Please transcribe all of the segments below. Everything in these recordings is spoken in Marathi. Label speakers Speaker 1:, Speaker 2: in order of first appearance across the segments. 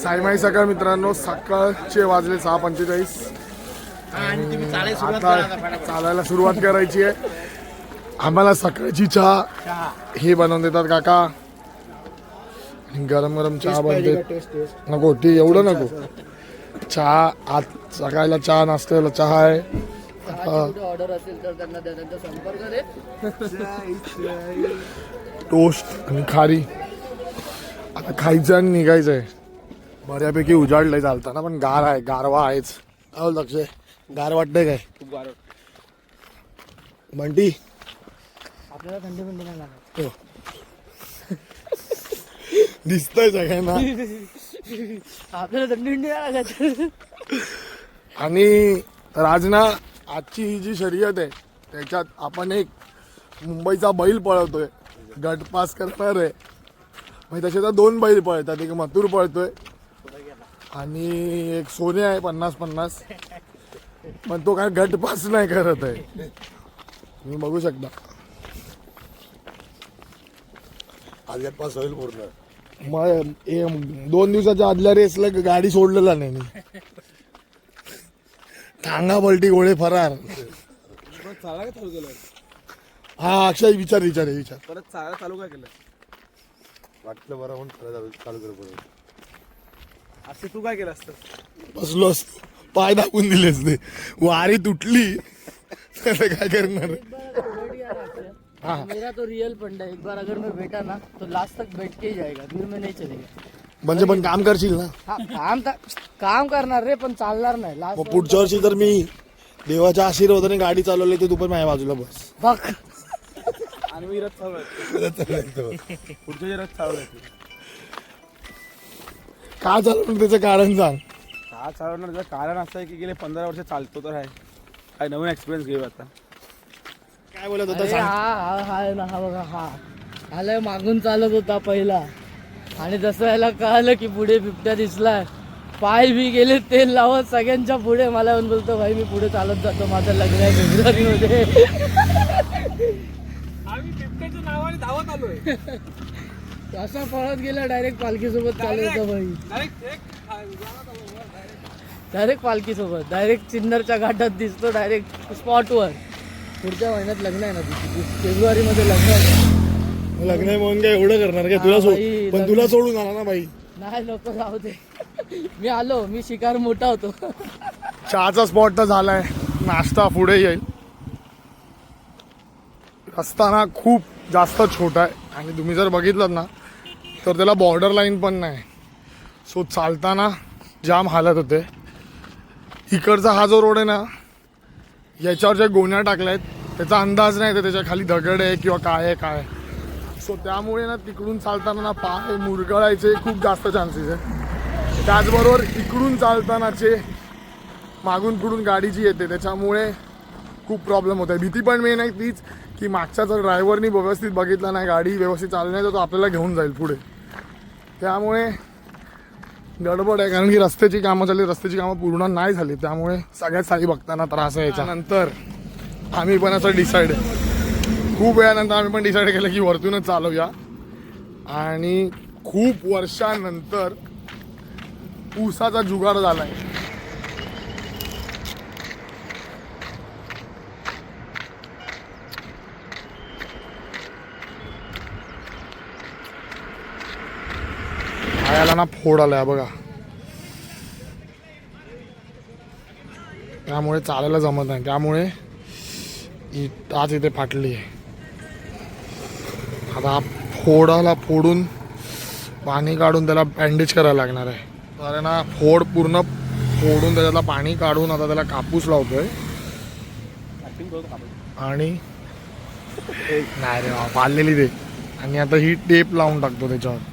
Speaker 1: साईमाई सकाळ मित्रांनो सकाळचे वाजले सहा पंचेचाळीस.
Speaker 2: आणि तुम्ही चालायला सुरुवात करा आता.
Speaker 1: चालायला सुरुवात करायची आहे. आम्हाला सकाळची चहा. हे बनवून देतात काका. गरम गरम चहा बनते नको ते एवढं नको. चहा आज सकाळला चहा नाश्त्याला चहा आहे.
Speaker 2: ऑर्डर असेल तर त्यांना द्या त्यांचा संपर्क दे
Speaker 1: टोस्ट आणि खारी. आता खायचं आणि निघायचं आहे बऱ्यापैकी उजाडलंय चालताना पण गार आहे गारवा आहेच. बोलतो अक्षय? गार वाटतंय काय?
Speaker 2: खूप गार
Speaker 1: बंटी?
Speaker 2: आपल्याला थंडी पण नाही लागत.
Speaker 1: हो. दिसतंय सगळ्यांना.
Speaker 2: आपल्याला थंडी पण नाही लागत.
Speaker 1: आणि राजना आजची ही जी शर्यत आहे त्याच्यात आपण एक मुंबईचा बैल पळवतोय. गट पास करणार आहे. म्हणजे तसे तर दोन बैल पळतात एक मथुर पळतोय. आणि एक सोने आहे पन्नास पन्नास. पण तो काय गट पास नाही करत आहे. तुम्ही बघू शकता.
Speaker 3: एक पास होईल पूर्ण.
Speaker 1: मग हे दोन दिवसाच्या आदल्या रेसला गाडी सोडलेला नाही मी. टांगा पलटी गोळे फरार.
Speaker 4: चाला काय चालू केलं
Speaker 1: हा अक्षय विचार विचार विचार.
Speaker 4: परत चाला चालू काय केलं?
Speaker 3: वाटलं बरं म्हणून चालू चालू केलं परत
Speaker 4: असं तू काय केलं असतं?
Speaker 1: बसलो असतो. पाय दाखवून दिलेच ते वारी तुटली. तर काय करणार? हाँ।
Speaker 2: मेरा तो रियल फंड है एक बार अगर मैं बैठा ना तो लास्ट तक बैठ के ही जाएगा. फिर मैं नहीं चलेगा.
Speaker 1: म्हणजे पण काम करशील ना?
Speaker 2: हा काम तर काम करणार रे पण चालणार नाही.
Speaker 1: मग
Speaker 2: लास्ट
Speaker 1: पुढच्या वर्षी जर मी देवाच्या आशीर्वादाने गाडी चालवली तर तू पण माझ्या बाजूला बस.
Speaker 2: बघ.
Speaker 4: आणि मी रथ चालू पुढच्या रथ चालू
Speaker 1: का चालवलं त्याचं कारण सांग.
Speaker 4: का चालवण्याचं कारण असं आहे की गेले पंधरा वर्ष चालतो तर आहे. काय नवीन एक्सपिरियन्स घेऊ आता.
Speaker 1: काय बोलत होता
Speaker 2: अरे
Speaker 1: सांग.
Speaker 2: हा हा हा आहे ना हा बघा हा. आलाय मागून चालत होता पहिला. आणि जसं याला कळालं की पुढे बिबट्या दिसलाय. पाय बी गेले तेल लावत सगळ्यांच्या पुढे. मला येऊन बोलतो भाई मी पुढे चालत जातो. माझं लग्न आहे फेब्रुवारी मध्ये
Speaker 4: आम्ही बिबट्याच्या नावाने धावत आलोय.
Speaker 2: असा पळत गेला डायरेक्ट पालखी सोबत चालत होता भाई. डायरेक्ट पालखी सोबत डायरेक्ट चिन्नरच्या घाटात दिसतो डायरेक्ट स्पॉटवर पुढच्या महिन्यात लग्न आहे ना तिथे फेब्रुवारी मध्ये लग्न आहे.
Speaker 1: लग्न आहे म्हणून काय एवढं करणार काय? तुला सोड पण
Speaker 2: लग्न-
Speaker 1: तुला सोडून आला ना बाई
Speaker 2: नाही नको राहू दे. मी आलो मी शिकार मोठा होतो.
Speaker 1: चहाचा स्पॉट तर झालाय. नाश्ता पुढे येईल. रस्ता ना खूप जास्त छोटा आहे. आणि तुम्ही जर बघितलं ना तर त्याला बॉर्डर लाईन पण नाही. सो चालताना जाम हालत होते. इकडचा हा जो रोड आहे ना याच्यावर ज्या गोण्या टाकल्या आहेत त्याचा अंदाज नाही तर त्याच्याखाली दगड आहे किंवा काय आहे काय सो त्यामुळे ना तिकडून चालताना ना पाय मुरगळायचे खूप जास्त चान्सेस आहे त्याचबरोबर इकडून चालतानाचे मागून पुढून गाडी जी येते त्याच्यामुळे खूप प्रॉब्लेम होत आहे. भीती पण मेन आहे तीच की मागच्या जर ड्रायव्हरनी व्यवस्थित बघितला नाही गाडी व्यवस्थित चालली नाही तर तो आपल्याला घेऊन जाईल पुढे. त्यामुळे गडबड आहे कारण की रस्त्याची कामं झाली रस्त्याची कामं पूर्ण नाही झाली. त्यामुळे सगळ्यात साई बघताना त्रास आहे याच्यानंतर आम्ही पण असं डिसाईड खूप वेळानंतर आम्ही पण डिसाईड केलं की वरतूनच चालवूया आणि खूप वर्षानंतर ऊसाचा जुगार आहे पायाला ना फोड आलाय बघा. त्यामुळे चालायला जमत नाही. त्यामुळे टाच इथे फाटली आहे. आता फोडाला फोडून पाणी काढून त्याला बँडेज करायला लागणार आहे. तर आहे ना फोड पूर्ण फोडून त्याच्यातला पाणी काढून आता त्याला कापूस लावतोय. आणि नाही रे पाळलेली ते. आणि आता ही टेप लावून टाकतो त्याच्यावर.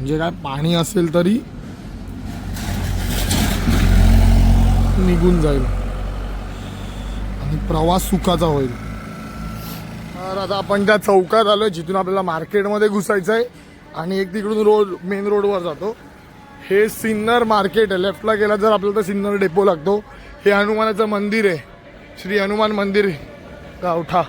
Speaker 1: म्हणजे काय पाणी असेल तरी निघून जाईल. आणि प्रवास सुखाचा होईल. तर आता आपण त्या चौकात आलो आहे जिथून आपल्याला मार्केटमध्ये घुसायचं आहे. आणि एक तिकडून रोड मेन रोडवर जातो. हे सिन्नर मार्केट आहे. लेफ्टला गेला जर आपल्याला तर सिन्नर डेपो लागतो. हे हनुमानाचं मंदिर आहे. श्री हनुमान मंदिर गावठा.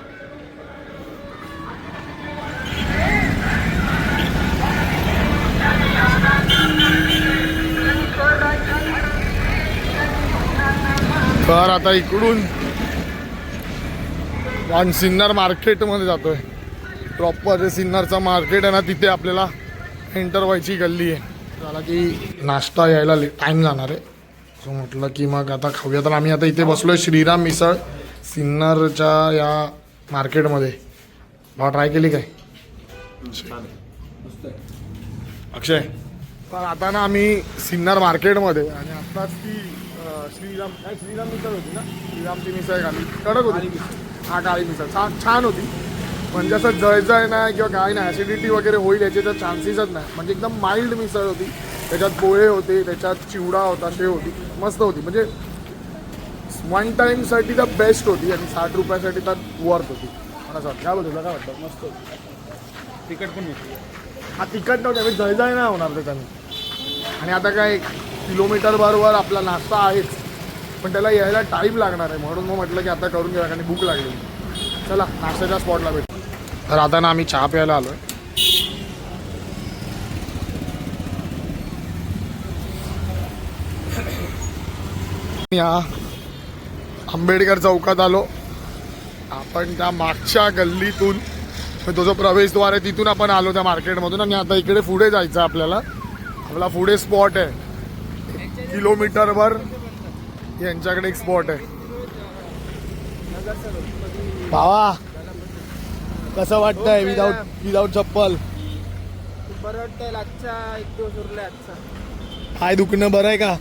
Speaker 1: तर आता इकडून वन सिन्नर मार्केटमध्ये जातोय. प्रॉपर जे सिन्नरचा मार्केट आहे ना तिथे आपल्याला एंटर व्हायची गल्ली आहे. झाला की नाश्ता यायला टाईम जाणार आहे. सो म्हटलं की मग आता खाऊया. तर आम्ही आता इथे बसलोय श्रीराम मिसळ सिन्नरच्या या मार्केटमध्ये. भाव ट्राय केली काय? अक्षय. तर आता ना आम्ही सिन्नर मार्केटमध्ये आणि आत्ताच ती श्रीराम काय श्रीराम मिसळ होती ना? श्रीरामची मिसळ खाली कडक होती. हा काळी मिसळ. छान छान होती. म्हणजे असं जळजळ नाही किंवा काय नाही ॲसिडिटी वगैरे होईल याचे तर चान्सेसच नाही. म्हणजे एकदम माइल्ड मिसळ होती. त्याच्यात पोहे होते त्याच्यात चिवडा होता शेव होती. मस्त होती. म्हणजे वन टाईमसाठी तर बेस्ट होती आणि साठ रुपयासाठी तर वर्थ होती. मला असं वाटतं. काय बोलतो तुला काय वाटतं?
Speaker 4: मस्त होती. तिकट पण होती.
Speaker 1: हा तिखट नव्हतं. म्हणजे जळजळ नाही होणार त्याच्याने. आणि आता काय किलोमीटर बरोबर आपला नाश्ता आहेच. पण त्याला यायला टाईम लागणार आहे. म्हणून मग म्हटलं की आता करून घ्या कारण भूक लागली. चला नाश्त्याच्या स्पॉटला भेट. तर आता ना आम्ही चहा प्यायला आलोय. या आंबेडकर चौकात आलो. आपण त्या मागच्या गल्लीतून मग तो जो प्रवेशद्वार आहे तिथून आपण आलो त्या मार्केटमधून आणि आता इकडे पुढे जायचं आपल्याला. आपला पुढे स्पॉट आहे. किलोमीटरभर यांच्याकडे एक स्पॉट आहे. भावा कसं वाटतंय विदाऊट विदाऊट चप्पल?
Speaker 2: बरं वाटतंय आजचा एक दिवस उरलाय आजचा.
Speaker 1: पाय दुखणं बरं आहे का?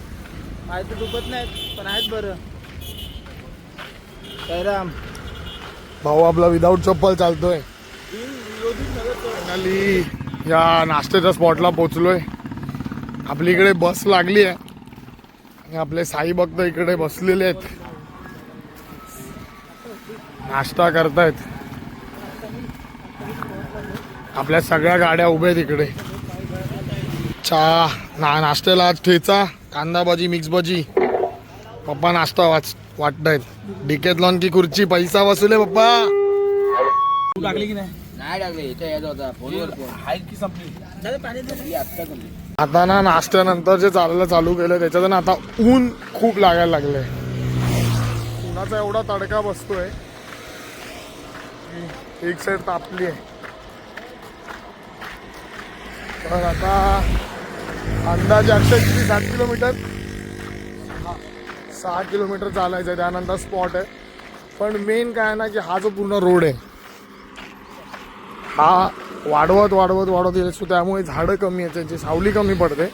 Speaker 2: पाय तर दुखत नाहीत पण आहेत बरं. कैराम
Speaker 1: भाऊ आपला विदाऊट चप्पल चालतोय. या नाश्त्याच्या स्पॉटला पोचलोय आपली इकडे बस लागली आहे. आणि आपले साई भक्त इकडे बसलेले आहेत. नाश्ता करतायत. आपल्या सगळ्या गाड्या उभ्या आहेत इकडे. चहा ना नाश्त्याला आज ठेचा कांदा भाजी मिक्स भाजी. पप्पा नाश्ता वाच वाटतायत. डिकेत लॉन की खुर्ची पैसा वसूल आहे पप्पा.
Speaker 4: तू टाकली की नाही?
Speaker 2: नाही टाकले इथे येत होता फोनवर फोन.
Speaker 4: आहे की संपली?
Speaker 2: पाणी आत्ता कमी
Speaker 1: आता ना नाश्त्यानंतर जे चालायला चालू केलं त्याच्यात ना आता ऊन खूप लागायला लागलंय. उन्हाचा एवढा तडका बसतोय. की एक साईड तापली आहे. तर आता अंदाजे अक्षय किती? सात किलोमीटर? हा, सहा किलोमीटर चालायचं आहे त्यानंतर स्पॉट आहे. पण मेन काय आहे ना की हा जो पूर्ण रोड आहे हा वाढवत वाढवत वाढवत येत असतो. त्यामुळे झाडं कमी आहेत त्यांची सावली कमी पडते.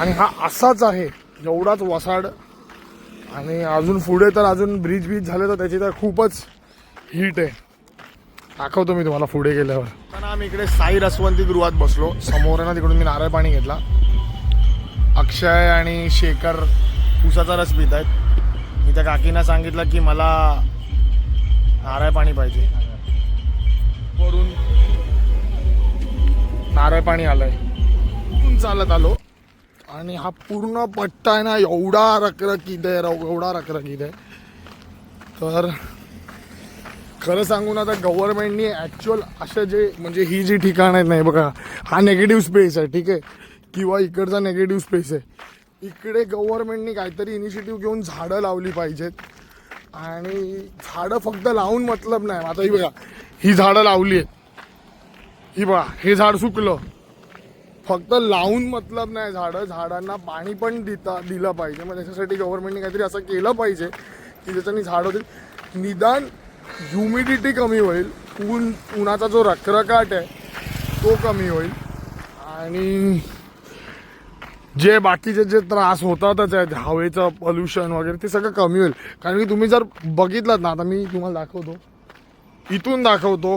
Speaker 1: आणि हा असाच आहे. एवढाच वसाड. आणि अजून पुढे तर अजून ब्रिज ब्रिज झाले तर त्याची तर खूपच हीट आहे. दाखवतो मी तुम्हाला पुढे गेल्यावर. पण आम्ही इकडे साई रसवंती गृहात बसलो. समोर ना तिकडून मी नारळ पाणी घेतला. अक्षय आणि शेखर उसाचा रस पित आहेत. मी त्या काकीना सांगितलं की मला नारळ पाणी पाहिजे. वरून नारळ पाणी आलंय. चालत आलो. आणि हा पूर्ण पट्टा आहे ना एवढा रखरखीत आहे एवढा रखरखीत आहे. तर खरं सांगू ना तर गव्हर्नमेंटनी ॲक्च्युअल असे जे म्हणजे ही जी ठिकाण आहेत नाही बघा हा नेगेटिव्ह स्पेस आहे ठीक आहे? किंवा इकडचा नेगेटिव्ह स्पेस आहे. इकडे गव्हर्नमेंटनी काहीतरी इनिशिएटिव्ह घेऊन झाडं लावली पाहिजेत. आणि झाडं फक्त लावून मतलब नाही. आता ही बघा ही झाडं लावली आहेत. ही बघा हे झाड सुकलं. फक्त लावून मतलब नाही झाडं झाडांना पाणी पण देता दिलं पाहिजे. मग त्याच्यासाठी गव्हर्नमेंटने काहीतरी असं केलं पाहिजे की ज्याच्यानी झाड होतील. निदान ह्युमिडिटी कमी होईल. ऊन उन्हाचा जो रखरखाट आहे तो कमी होईल. आणि जे बाकीचे जे त्रास होतातच आहेत हवेचं पोल्युशन वगैरे ते सगळं कमी होईल. कारण की तुम्ही जर बघितलं ना आता मी तुम्हाला दाखवतो. इथून दाखवतो.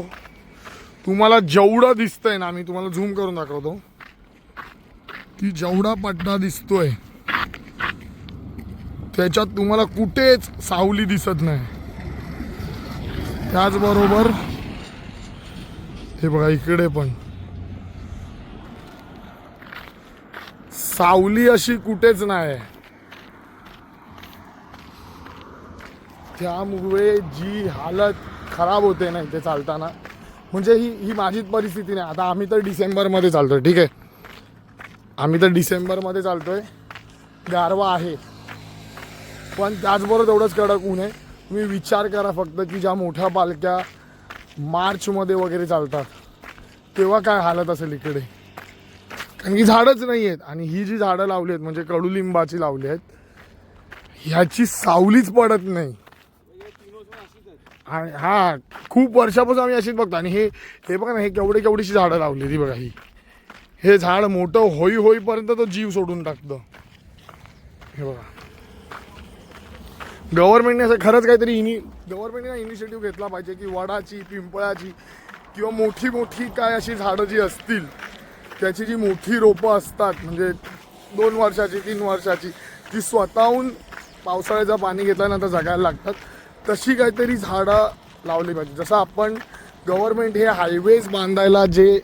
Speaker 1: तुम्हाला जेवढं दिसतंय ना मी तुम्हाला झूम करून दाखवतो. की जेवढा पट्टा दिसतोय त्याच्यात तुम्हाला कुठेच सावली दिसत नाही. त्याचबरोबर हे बघा इकडे पण. सावली अशी कुठेच नाही. त्यामुळे जी हालत खराब होते ना इथे चालताना म्हणजे ही ही माझीच परिस्थिती नाही. आता आम्ही तर डिसेंबरमध्ये चालतोय ठीक आहे? आम्ही तर डिसेंबरमध्ये चालतोय. गारवा आहे. पण त्याचबरोबर तेवढंच कडक ऊन आहे. तुम्ही विचार करा फक्त की ज्या मोठ्या पालख्या मार्चमध्ये वगैरे चालतात तेव्हा काय हालत असेल इकडे? कारण की झाडच नाही आहेत. आणि ही जी झाडं लावली आहेत म्हणजे कडुलिंबाची लावली आहेत ह्याची सावलीच पडत नाही. आणि हा खूप वर्षापासून आम्ही अशीच बघतो. आणि हे हे बघा ना हे केवढे केवढीशी झाडं लावली ती बघा ही. हे झाड मोठं होई होईपर्यंत तो जीव सोडून टाकतो. हे बघा. गव्हर्नमेंटने असं खरंच काहीतरी इनि गव्हर्नमेंटने इनिशिएटिव्ह घेतला पाहिजे की वडाची पिंपळाची किंवा मोठी मोठी काय अशी झाडं जी असतील त्याची जी मोठी रोपं असतात म्हणजे दोन वर्षाची तीन वर्षाची ती स्वतःहून पावसाळ्याचं पाणी घेतल्यानंतर जगायला लागतात. तशी काहीतरी झाडं लावली पाहिजे. जसं आपण गव्हर्नमेंट हे हायवेज बांधायला जे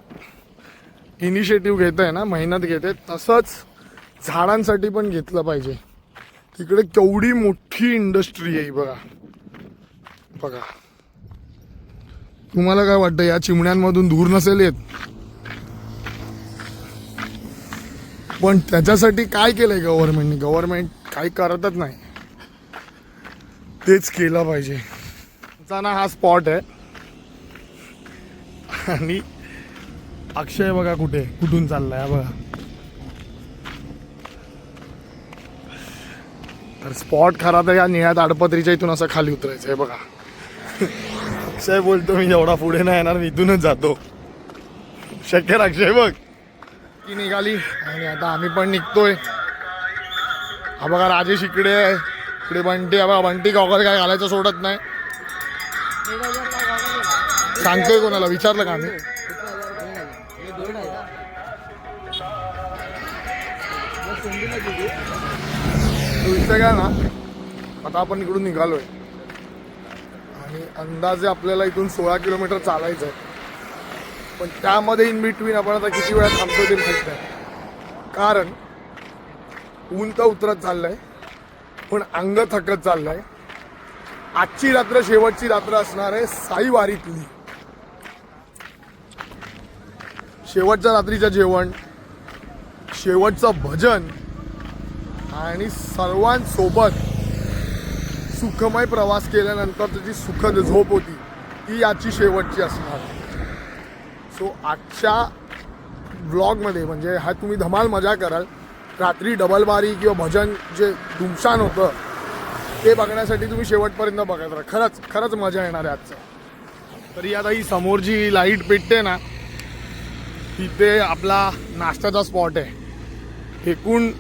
Speaker 1: इनिशिएटिव्ह घेत आहे ना मेहनत घेते तसंच झाडांसाठी पण घेतलं पाहिजे. तिकडे केवढी मोठी इंडस्ट्री आहे बघा. बघा. तुम्हाला काय वाटतं या चिमण्यांमधून दूर नसेल येत? पण त्याच्यासाठी काय केलंय गव्हर्नमेंटने गव्हर्नमेंट काही करतच नाही. तेच केलं पाहिजे. आमचा ना हा स्पॉट आहे. आणि अक्षय बघा कुठे कुठून चाललाय हा बघा. तर स्पॉट खरा तर या निळ्या ताडपत्रीच्या इथून असं खाली उतरायचं आहे बघा. अक्षय बोलतो मी एवढा पुढे नाही येणार मी इथूनच जातो. शक्य अक्षय बघ. ती निघाली. आणि आता आम्ही पण निघतोय. हा बघा राजेश इकडे आहे. इकडे बंटी आबा बंटी गॉगल काय घालायचं सोडत नाही. सांगतोय कोणाला विचारलं का आम्ही? तो विषय काय ना. आता आपण इकडून निघालोय. आणि अंदाजे आपल्याला इथून सोळा किलोमीटर चालायचं आहे पण त्यामध्ये इन बिटवीन आपण आता किती वेळा थांबतो ते माहीत नाही. कारण ऊन तर उतरत चाललंय. पण अंग थकत चाललंय. आजची रात्र शेवटची रात्र असणार आहे साई वारीतली शेवटच्या रात्रीचं जेवण शेवटचं भजन आणि सर्वांसोबत सुखमय प्रवास केल्यानंतर त्याची सुखद झोप होती ती याची शेवटची असणार सो आजच्या ब्लॉगमध्ये म्हणजे हा तुम्ही धमाल मजा कराल रात्री डबलबारी किंवा भजन जे धुमशान होतं ते बघण्यासाठी तुम्ही शेवटपर्यंत बघत राहा. खरंच खरंच मजा येणार आहे आजचं. तरी आता ही समोर जी लाइट पेटते ना तिथे आपला नाश्त्याचा स्पॉट आहे. एकूण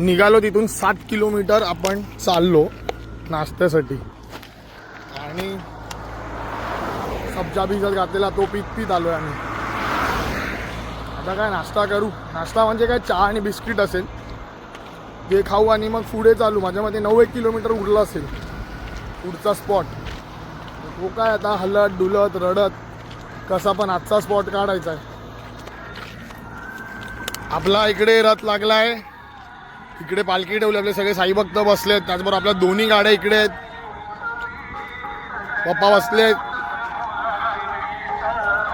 Speaker 1: निघालो तिथून सात किलोमीटर आपण चाललो नाश्त्यासाठी. आणि सब्जा भिजत घातलेला तो पीत पीत आहे आम्ही. आता काय नाश्ता करू. नाश्ता म्हणजे काय? चहा आणि बिस्किट असेल. ते खाऊ आणि मग पुढे चालू. माझ्यामध्ये नऊ एक किलोमीटर उरलं असेल. पुढचा स्पॉट तो काय आता? हलत डुलत रडत. कसा पण आजचा स्पॉट काढायचा आहे. आपला इकडे रथ लागलाय. इकडे पालखी ठेवली. आपले सगळे साईभक्त बसले बसलेत. त्याचबरोबर आपल्या दोन्ही गाड्या इकडे आहेत. पप्पा बसलेत.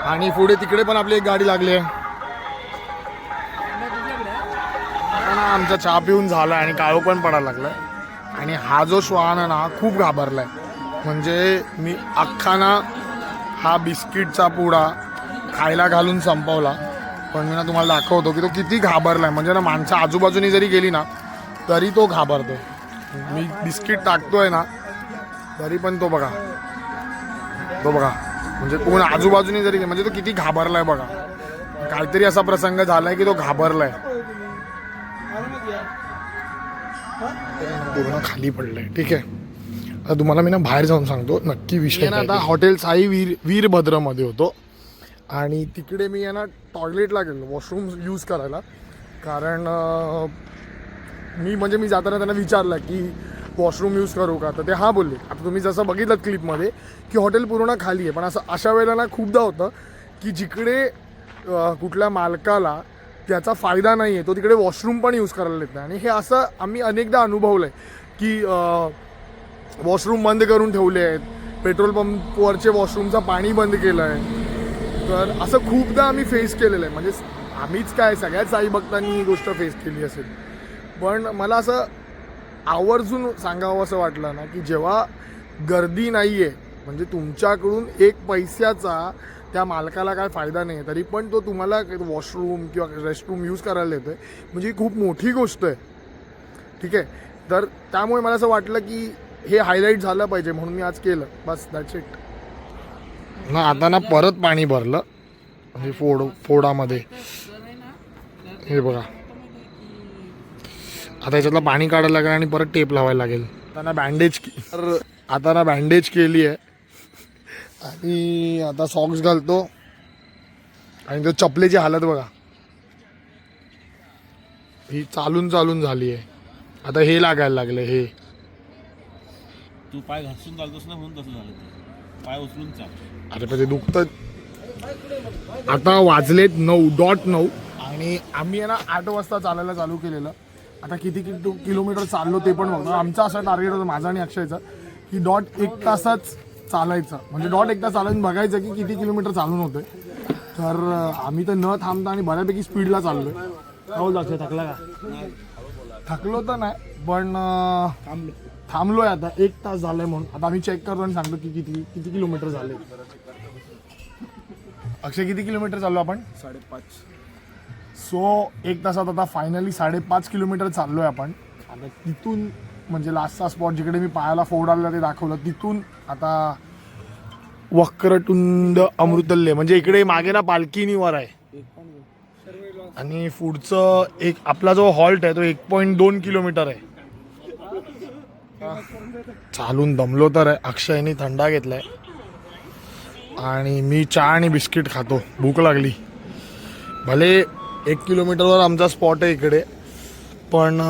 Speaker 1: आणि पुढे तिकडे पण आपली एक गाडी लागली आहे. आमचा चहा पिऊन झाला आणि काळो पण पडायला लागलाय. आणि हा जो श्वान आहे ना खूप घाबरलाय. म्हणजे मी अख्खा ना हा बिस्किटचा पुडा खायला घालून संपवला. पण मी ना तुम्हाला दाखवतो की तो किती घाबरलाय. म्हणजे ना माणसं आजूबाजूनी जरी गेली ना तरी तो घाबरतो मी बिस्किट टाकतोय ना तरी पण तो बघा. तो बघा. म्हणजे कोण आजूबाजूनी जरी म्हणजे तो किती घाबरलाय बघा. काहीतरी असा प्रसंग झालाय की तो घाबरलाय. पूर्ण खाली पडलंय. ठीक आहे? आता तुम्हाला मी ना बाहेर जाऊन सांगतो नक्की विषय ना आता हॉटेल साई वीर वीरभद्रमध्ये होतो. आणि तिकडे मी आहे ना टॉयलेटला गेलो वॉशरूम यूज करायला. कारण मी म्हणजे मी जाताना त्यांना विचारलं की वॉशरूम यूज करू का? तर ते हां बोलले आता तुम्ही जसं बघितलं क्लिपमध्ये की हॉटेल पूर्ण खाली आहे. पण असं अशा वेळेला ना खूपदा होतं की जिकडे कुठल्या मालकाला त्याचा फायदा नाही आहे तो तिकडे वॉशरूम पण यूज करायला येत नाही. आणि हे असं आम्ही अनेकदा अनुभवलं आहे की वॉशरूम बंद करून ठेवले आहेत. पेट्रोल पंपवरचे वॉशरूमचं पाणी बंद केलं आहे तर असं खूपदा आम्ही फेस केलेलं आहे म्हणजे आम्हीच काय सगळ्याच आई भक्तांनी ही गोष्ट फेस केली असेल. पण मला असं आवर्जून सांगावं असं वाटलं ना की जेव्हा गर्दी नाही आहे म्हणजे तुमच्याकडून एक पैशाचा त्या मालकाला काय फायदा नाही आहे तरी पण तो तुम्हाला वॉशरूम किंवा रेस्टरूम यूज करायला देतो आहे म्हणजे ही खूप मोठी गोष्ट आहे. ठीक आहे? तर त्यामुळे मला असं वाटलं की हे हायलाईट झालं पाहिजे म्हणून मी आज केलं. बस दॅट्स इट ना आता ना परत पाणी भरलं. म्हणजे फोड फोडामध्ये. हे बघा. आता याच्यातलं पाणी काढायला लागेल आणि परत टेप लावायला लागेल. त्यांना बँडेज बँडेज तर आता ना बँडेज केली आहे. आणि आता सॉक्स घालतो. आणि तो चपलेची हालत बघा. ही चालून चालून झाली आहे. आता हे लागायला लागले हे.
Speaker 5: तू पाय घासून चालतोस ना म्हणून तसं झालं ते. पाय उचलून चाल.
Speaker 1: अरे पण ते दुखतं. आता वाजलेत नऊ डॉट नऊ. आणि आम्ही आहे ना आठ वाजता चालायला चालू केलेलं. आता किती किलो किलोमीटर चाललो ते पण बघतो. आमचा असा टार्गेट होता माझा आणि अक्षयचा की डॉट एक तासच चालायचं. म्हणजे डॉट एक तास चालून बघायचं की किती किलोमीटर चालून होते तर आम्ही तर न थांबता आणि बऱ्यापैकी स्पीडला चाललोय. हो लक्ष थकला का? थकलो तर नाही पण अं, थांबलोय आता. एक तास झालाय म्हणून. आता आम्ही चेक करतो आणि सांगतो की किती किती किलोमीटर झाले. अक्षय किती किलोमीटर चाललो आपण?
Speaker 4: साडेपाच.
Speaker 1: सो एक तासात आता फायनली साडेपाच किलोमीटर चाललोय आपण. आता तिथून म्हणजे लास्टचा स्पॉट जिकडे मी पायाला फोड आलेला ते दाखवलं. तिथून आता वक्रटुंड अमृतल्ले म्हणजे इकडे मागे ना पालखी आहे. आणि पुढचं एक आपला जो हॉल्ट आहे तो एक पॉईंट दोन किलोमीटर आहे. चालून दमलो तर आहे. अक्षयने थंडा घेतलाय. आणि मी चहा आणि बिस्किट खातो. भूक लागली. भले एक किलोमीटरवर आमचा स्पॉट आहे इकडे. पण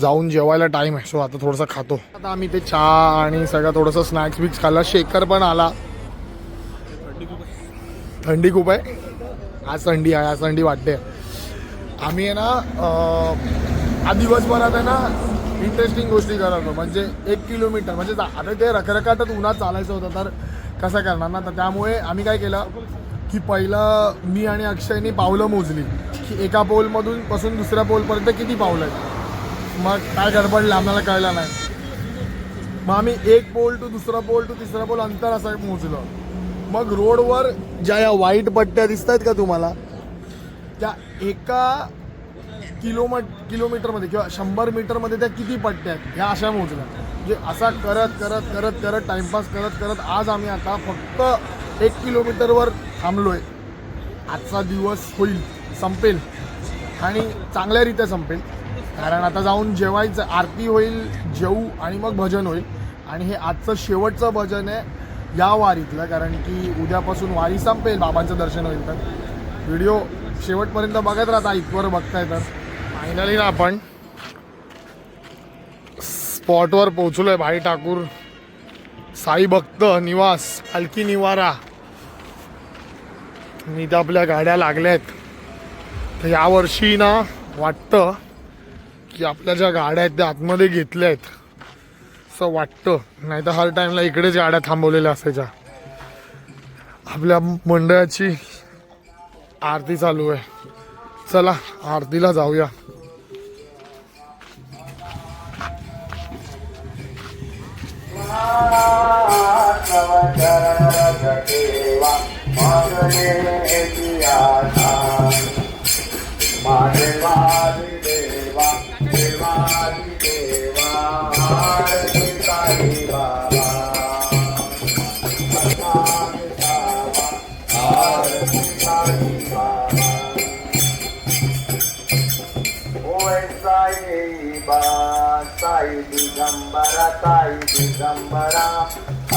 Speaker 1: जाऊन जेवायला टाईम आहे. सो आता थोडंसं खातो. आता आम्ही ते चहा आणि सगळं थोडंसं स्नॅक्स बिक्स खाल्ला. शेकर पण आला. थंडी खूप आहे. आज थंडी आहे. आज थंडी वाटते. आम्ही आहे ना आज हा दिवसभरात आहे ना इंटरेस्टिंग गोष्टी करत. म्हणजे एक किलोमीटर म्हणजे आता ते रखरखाटच उन्हात चालायचं होतं तर कसं करणार ना? तर त्यामुळे आम्ही काय केलं की पहिलं मी आणि अक्षयनी पावलं मोजली. की एका पोलमधून पासून दुसऱ्या पोलपर्यंत किती पावलं आहेत? मग काय गडबडलं आम्हाला कळलं नाही. मग आम्ही एक पोल टू दुसरा पोल टू तिसरा पोल अंतर असं मोजलं. मग रोडवर ज्या या वाईट पट्ट्या दिसत आहेत का तुम्हाला त्या एका किलोम किलोमीटरमध्ये किंवा शंभर मीटरमध्ये त्या किती पट्ट्या आहेत? ह्या अशा मोजल्या. म्हणजे असा करत करत करत करत टाइमपास करत करत आज आम्ही आता फक्त एक किलोमीटरवर थांबलोय. आजचा दिवस होईल. संपेल. आणि चांगल्यारीत्या संपेल. कारण आता जाऊन जेवायचं आरती होईल जेवू आणि मग भजन होईल. आणि हे आजचं शेवटचं भजन आहे या वारीतलं कारण की उद्यापासून वारी संपेल बाबांचं दर्शन होईल तर. व्हिडिओ शेवटपर्यंत बघत राहता इथवर बघताय तर. फायनली ना आपण स्पॉटवर पोहोचलोय भाई ठाकूर. साई भक्त निवास पालखी निवारा. मी इथं आपल्या गाड्या लागल्या आहेत तर यावर्षी ना वाटतं की आपल्या ज्या गाड्या आहेत त्या आतमध्ये घेतल्या आहेत. असं वाटतं. नाही तर हर टाईमला इकडेच गाड्या थांबवलेल्या असायच्या. आपल्या मंडळाची आरती चालू आहे. चला आरतीला जाऊया.
Speaker 6: ओय दिगंबरा साई दिगंबरा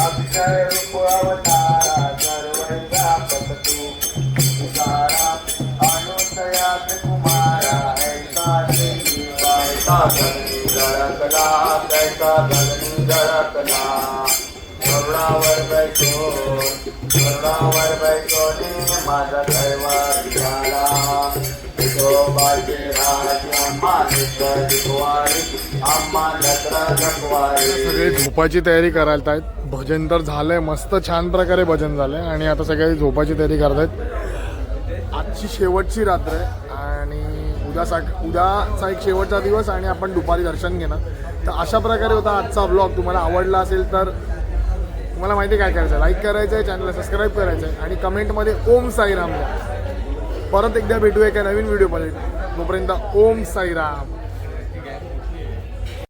Speaker 6: अक्षय रूप अवतारा सर्वव्यापक तू सारा अनुसयात धरणी धडकला धरणी धडकला बैठो माझा दैवा झाला विठोबाचे राज अम्मा अम्मा जगवारी
Speaker 1: सगळे झोपाची तयारी करायला आहेत. भजन तर झालंय मस्त छान प्रकारे भजन झालंय. आणि आता सगळे झोपाची तयारी करतायत. आजची शेवटची रात्र आहे आणि उद्या सा उद्याचा एक शेवटचा दिवस आणि आपण दुपारी दर्शन घेणार. तर अशा प्रकारे होता आजचा ब्लॉग तुम्हाला आवडला असेल तर तुम्हाला माहिती आहे काय करायचं लाईक करायचं आहे चॅनलला सबस्क्राईब करायचं आहे आणि कमेंटमध्ये ओम साईराम द्या. परत एकदा भेटूया एका नवीन व्हिडिओमध्ये तोपर्यंत ओम साईराम.